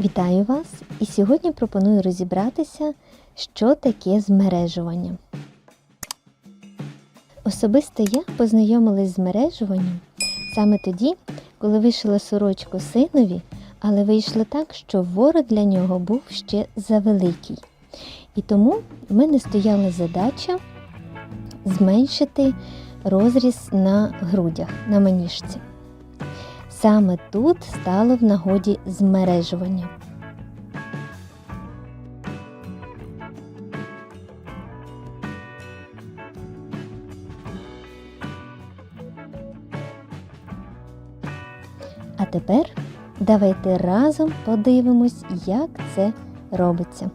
Вітаю вас! І сьогодні пропоную розібратися, що таке змережування. Особисто я познайомилась з змережуванням саме тоді, коли вишила сорочку синові, але вийшло так, що ворот для нього був ще завеликий. І тому в мене стояла задача зменшити розріз на грудях, на маніжці. Саме тут стало в нагоді змережування. А тепер давайте разом подивимось, як це робиться.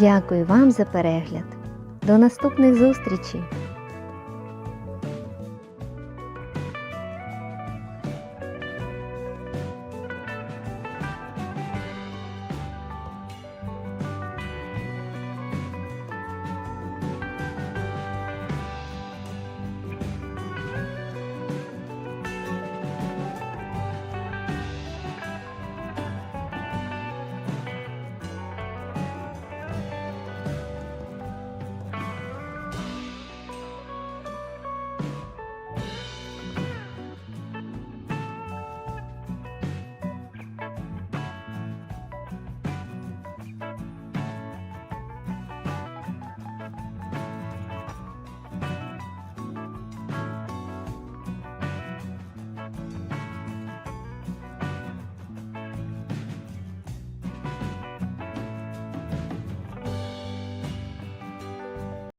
Дякую вам за перегляд. До наступних зустрічей!